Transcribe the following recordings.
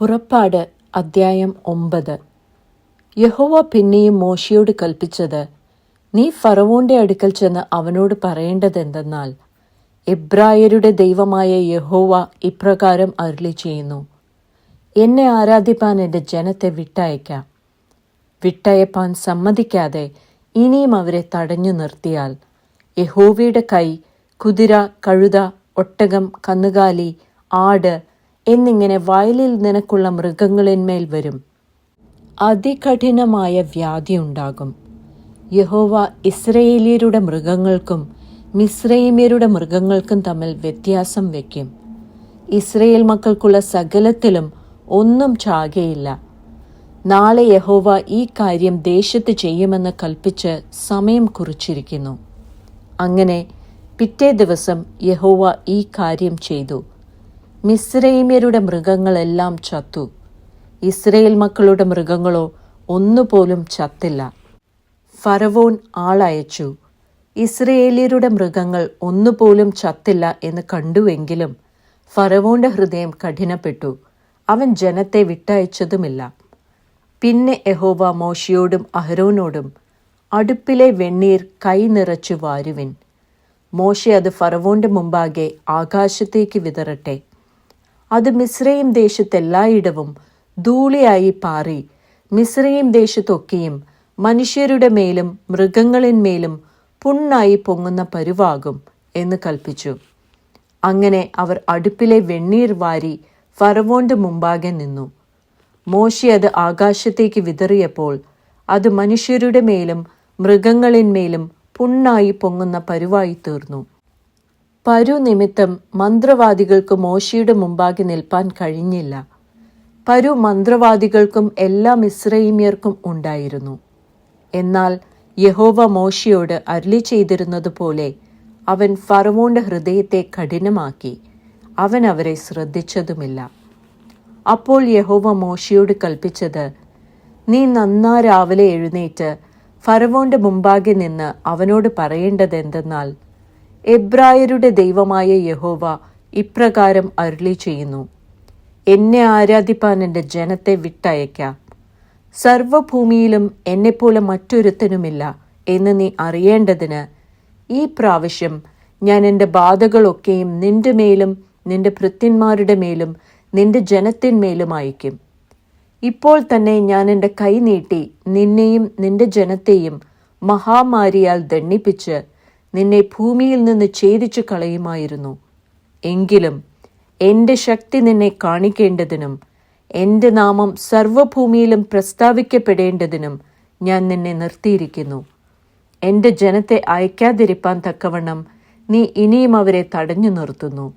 പുറപ്പാട് അദ്ധ്യായം ഒമ്പത്. യഹോവ പിന്നെയും മോശയോട് കൽപ്പിച്ചത് നീ ഫറവോന്റെ അടുക്കൽ ചെന്ന് അവനോട് പറയേണ്ടതെന്തെന്നാൽ എബ്രായരുടെ ദൈവമായ യഹോവ ഇപ്രകാരം അരുളി ചെയ്യുന്നു എന്നെ ആരാധിപ്പാൻ എന്റെ ജനത്തെ വിട്ടയക്കാം. വിട്ടയപ്പാൻ സമ്മതിക്കാതെ ഇനിയും അവരെ തടഞ്ഞു നിർത്തിയാൽ യഹോവയുടെ കൈ കുതിര കഴുത ഒട്ടകം കന്നുകാലി ആട് എന്നിങ്ങനെ വയലിൽ നിനക്കുള്ള മൃഗങ്ങളിന്മേൽ വരും. അതികഠിനമായ വ്യാധി ഉണ്ടാകും. യഹോവ ഇസ്രയേലിയരുടെ മൃഗങ്ങൾക്കും മിസ്രൈമ്യരുടെ മൃഗങ്ങൾക്കും തമ്മിൽ വ്യത്യാസം വയ്ക്കും. ഇസ്രയേൽ മക്കൾക്കുള്ള സകലത്തിലും ഒന്നും ചാകയില്ല. നാളെ യഹോവ ഈ കാര്യം ദേശത്ത് ചെയ്യുമെന്ന് കൽപ്പിച്ച് സമയം കുറിച്ചിരിക്കുന്നു. അങ്ങനെ പിറ്റേ ദിവസം യഹോവ ഈ കാര്യം ചെയ്തു. മിസ്രൈമ്യരുടെ മൃഗങ്ങളെല്ലാം ചത്തു. ഇസ്രയേൽ മക്കളുടെ മൃഗങ്ങളോ ഒന്നുപോലും ചത്തില്ല. ഫറവോൻ ആളയച്ചു. ഇസ്രയേലിയരുടെ മൃഗങ്ങൾ ഒന്നുപോലും ചത്തില്ല എന്ന് കണ്ടുവെങ്കിലും ഫറവോന്റെ ഹൃദയം കഠിനപ്പെട്ടു. അവൻ ജനത്തെ വിട്ടയച്ചതുമില്ല. പിന്നെ എഹോവ മോശയോടും അഹരോനോടും അടുപ്പിലെ വെണ്ണീർ കൈ നിറച്ചു വാരുവിൻ. മോശെ അത് ഫറവോന്റെ മുമ്പാകെ ആകാശത്തേക്ക് വിതറട്ടെ. അത് മിസ്രൈം ദേശത്തെല്ലായിടവും ധൂളിയായി പാറി. മിസ്രൈം ദേശത്തൊക്കെയും മനുഷ്യരുടെ മേലും മൃഗങ്ങളിന്മേലും പുണ്ണായി പൊങ്ങുന്ന പരുവാകും എന്ന് കൽപ്പിച്ചു. അങ്ങനെ അവർ അടുപ്പിലെ വെണ്ണീർ വാരി ഫറവോന്റെ മുമ്പാകെ നിന്നു. മോശി അത് ആകാശത്തേക്ക് വിതറിയപ്പോൾ അത് മനുഷ്യരുടെ മേലും മൃഗങ്ങളിന്മേലും പുണ്ണായി പൊങ്ങുന്ന പരുവായി തീർന്നു. പരു നിമിത്തം മന്ത്രവാദികൾക്ക് മോശിയുടെ മുമ്പാകെ നിൽപ്പാൻ കഴിഞ്ഞില്ല. പരു മന്ത്രവാദികൾക്കും എല്ലാ മിശ്രൈമ്യർക്കും ഉണ്ടായിരുന്നു. എന്നാൽ യഹോവ മോശയോട് അരുളി ചെയ്തിരുന്നതുപോലെ അവൻ ഫറവോന്റെ ഹൃദയത്തെ കഠിനമാക്കി. അവൻ അവരെ ശ്രദ്ധിച്ചതുമില്ല. അപ്പോൾ യഹോവ മോശിയോട് കൽപ്പിച്ചത് നീ നന്നാ രാവിലെ എഴുന്നേറ്റ് ഫറവോന്റെ മുമ്പാകെ നിന്ന് അവനോട് പറയേണ്ടത് എന്തെന്നാൽ എബ്രായരുടെ ദൈവമായ യഹോവ ഇപ്രകാരം അരുളി ചെയ്യുന്നു. എന്നെ ആരാധിപ്പാൻ എന്റെ ജനത്തെ വിട്ടയക്കാം സർവഭൂമിയിലും എന്നെപ്പോലെ മറ്റൊരുത്തനുമില്ല എന്ന് നീ അറിയേണ്ടതിന് ഈ പ്രാവശ്യം ഞാൻ എന്റെ ബാധകളൊക്കെയും നിന്റെ മേലും നിന്റെ ഭൃത്യന്മാരുടെ മേലും നിന്റെ ജനത്തിന്മേലും അയക്കും ഇപ്പോൾ തന്നെ ഞാൻ എന്റെ കൈ നീട്ടി നിന്നെയും നിന്റെ ജനത്തെയും മഹാമാരിയാൽ ദണ്ണിപ്പിച്ച് നിന്നെ ഭൂമിയിൽ നിന്ന് ഛേദിച്ചു കളയുമായിരുന്നു. എങ്കിലും എന്റെ ശക്തി നിന്നെ കാണിക്കേണ്ടതിനും എന്റെ നാമം സർവഭൂമിയിലും പ്രസ്താവിക്കപ്പെടേണ്ടതിനും ഞാൻ നിന്നെ നിർത്തിയിരിക്കുന്നു. എന്റെ ജനത്തെ അയക്കാതിരിപ്പാൻ തക്കവണ്ണം നീ ഇനിയും അവരെ തടഞ്ഞു നിർത്തുന്നു.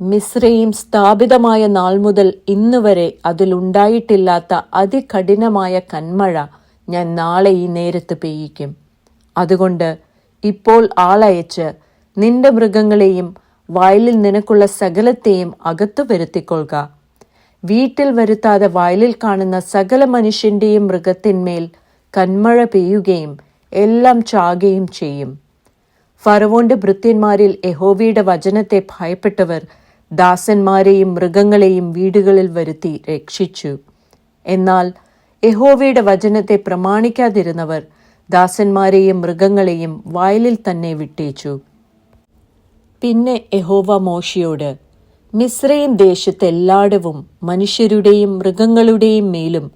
മിശ്രയും സ്ഥാപിതമായ നാൾ മുതൽ ഇന്ന് വരെ അതിലുണ്ടായിട്ടില്ലാത്ത അതികഠിനമായ കന്മഴ ഞാൻ നാളെ ഈ നേരത്ത് പെയ്യിക്കും. അതുകൊണ്ട് ഇപ്പോൾ ആളയച്ച് നിന്റെ മൃഗങ്ങളെയും വയലിൽ നിനക്കുള്ള സകലത്തെയും അകത്തു വരുത്തിക്കൊള്ളുക. വീട്ടിൽ വരുത്താതെ വയലിൽ കാണുന്ന സകല മനുഷ്യന്റെയും മൃഗത്തിന്മേൽ കന്മഴ പെയ്യുകയും എല്ലാം ചാകുകയും ചെയ്യും. ഫറവോന്റെ ഭൃത്യന്മാരിൽ യഹോവയുടെ വചനത്തെ ഭയപ്പെട്ടവർ ദാസന്മാരെയും മൃഗങ്ങളെയും വീടുകളിൽ വരുത്തി രക്ഷിച്ചു. എന്നാൽ യഹോവയുടെ വചനത്തെ പ്രമാണിക്കാതിരുന്നവർ ദാസന്മാരെയും മൃഗങ്ങളെയും വയലിൽ തന്നെ വിട്ടേച്ചു. പിന്നെ യഹോവ മോശയോട് മിശ്രയും ദേശത്തെല്ലായിടവും മനുഷ്യരുടെയും മൃഗങ്ങളുടെയും മേലും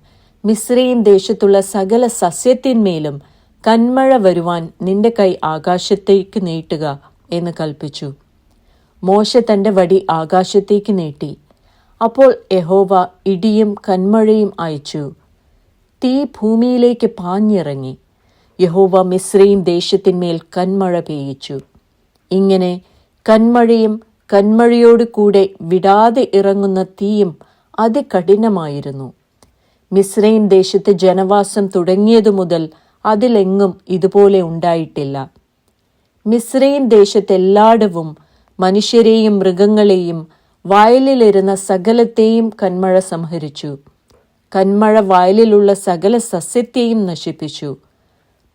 മിശ്രയും ദേശത്തുള്ള സകല സസ്യത്തിന്മേലും കന്മഴ വരുവാൻ നിന്റെ കൈ ആകാശത്തേക്ക് നീട്ടുക എന്ന് കൽപ്പിച്ചു. മോശ തന്റെ വടി ആകാശത്തേക്ക് നീട്ടി. അപ്പോൾ യഹോവ ഇടിയും കന്മഴയും അയച്ചു. തീ ഭൂമിയിലേക്ക് പാഞ്ഞിറങ്ങി. യഹോവ മിശ്രയും ദേശത്തിന്മേൽ കന്മഴ പെയ്യിച്ചു. ഇങ്ങനെ കന്മഴയും കന്മഴയോടു കൂടെ വിടാതെ ഇറങ്ങുന്ന തീയും അതികഠിനമായിരുന്നു. മിസ്രൈം ദേശത്ത് ജനവാസം തുടങ്ങിയതു മുതൽ അതിലെങ്ങും ഇതുപോലെ ഉണ്ടായിട്ടില്ല. മിസ്രൈം ദേശത്തെല്ലായിടവും മനുഷ്യരെയും മൃഗങ്ങളെയും വയലിലിരുന്ന സകലത്തെയും കന്മഴ സംഹരിച്ചു. കന്മഴ വയലിലുള്ള സകല സസ്യത്തെയും നശിപ്പിച്ചു.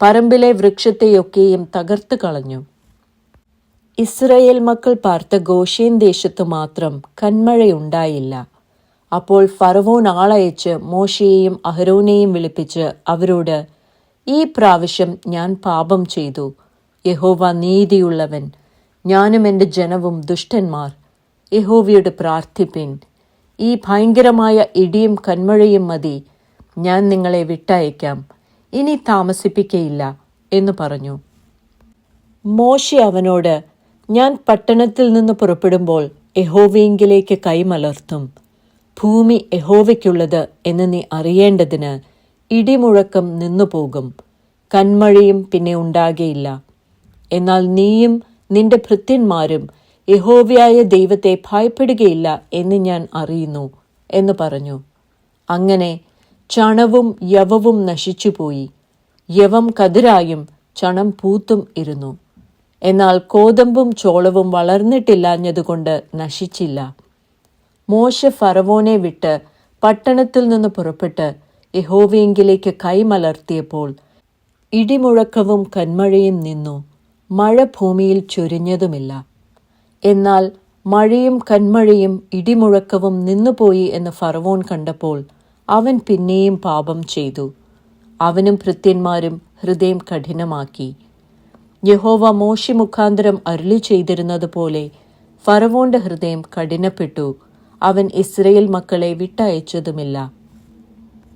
പറമ്പിലെ വൃക്ഷത്തെയൊക്കെയും തകർത്തു കളഞ്ഞു. ഇസ്രയേൽ മക്കൾ പാർത്ത ഗോഷേൻ ദേശത്തു മാത്രം കന്മഴയുണ്ടായില്ല. അപ്പോൾ ഫറവോൻ ആളയച്ച് മോശയെയും അഹരോനെയും വിളിപ്പിച്ച് അവരോട് ഈ പ്രാവശ്യം ഞാൻ പാപം ചെയ്തു. യഹോവ നീതിയുള്ളവൻ. ഞാനും എന്റെ ജനവും ദുഷ്ടന്മാർ. യഹോവയോട് പ്രാർത്ഥിപ്പിൻ. ഈ ഭയങ്കരമായ ഇടിയും കന്മഴയും മതി. ഞാൻ നിങ്ങളെ വിട്ടയക്കാം. ഇനി താമസിപ്പിക്കയില്ല എന്ന് പറഞ്ഞു. മോശി അവനോട് ഞാൻ പട്ടണത്തിൽ നിന്ന് പുറപ്പെടുമ്പോൾ യഹോവയെങ്കിലേക്ക് കൈമലർത്തും. ഭൂമി യഹോവയ്ക്കുള്ളത് എന്ന് നീ അറിയേണ്ടതിന് ഇടിമുഴക്കം നിന്നുപോകും. കന്മഴയും പിന്നെ ഉണ്ടാകയില്ല. എന്നാൽ നീയും നിന്റെ ഭൃത്യന്മാരും യഹോവയായ ദൈവത്തെ ഭയപ്പെടുകയില്ല എന്ന് ഞാൻ അറിയുന്നു എന്ന് പറഞ്ഞു. അങ്ങനെ ചണവും യവവും നശിച്ചുപോയി. യവം കതിരായും ചണം പൂത്തും ഇരുന്നു. എന്നാൽ കോതമ്പും ചോളവും വളർന്നിട്ടില്ലാഞ്ഞതുകൊണ്ട് നശിച്ചില്ല. മോശ ഫറവോനെ വിട്ട് പട്ടണത്തിൽ നിന്ന് പുറപ്പെട്ട് യഹോവയെങ്കിലേക്ക് കൈമലർത്തിയപ്പോൾ ഇടിമുഴക്കവും കന്മഴയും നിന്നു. മഴ ഭൂമിയിൽ ചൊരിഞ്ഞതുമില്ല. എന്നാൽ മഴയും കന്മഴയും ഇടിമുഴക്കവും നിന്നുപോയി എന്ന് ഫറവോൻ കണ്ടപ്പോൾ അവൻ പിന്നെയും പാപം ചെയ്തു. അവനും ഭൃത്യന്മാരും ഹൃദയം കഠിനമാക്കി. യഹോവ മോശി മുഖാന്തരം അരുളി ചെയ്തിരുന്നത് പോലെ ഫറവോന്റെ ഹൃദയം കഠിനപ്പെട്ടു. അവൻ ഇസ്രയേൽ മക്കളെ വിട്ടയച്ചതുമില്ല.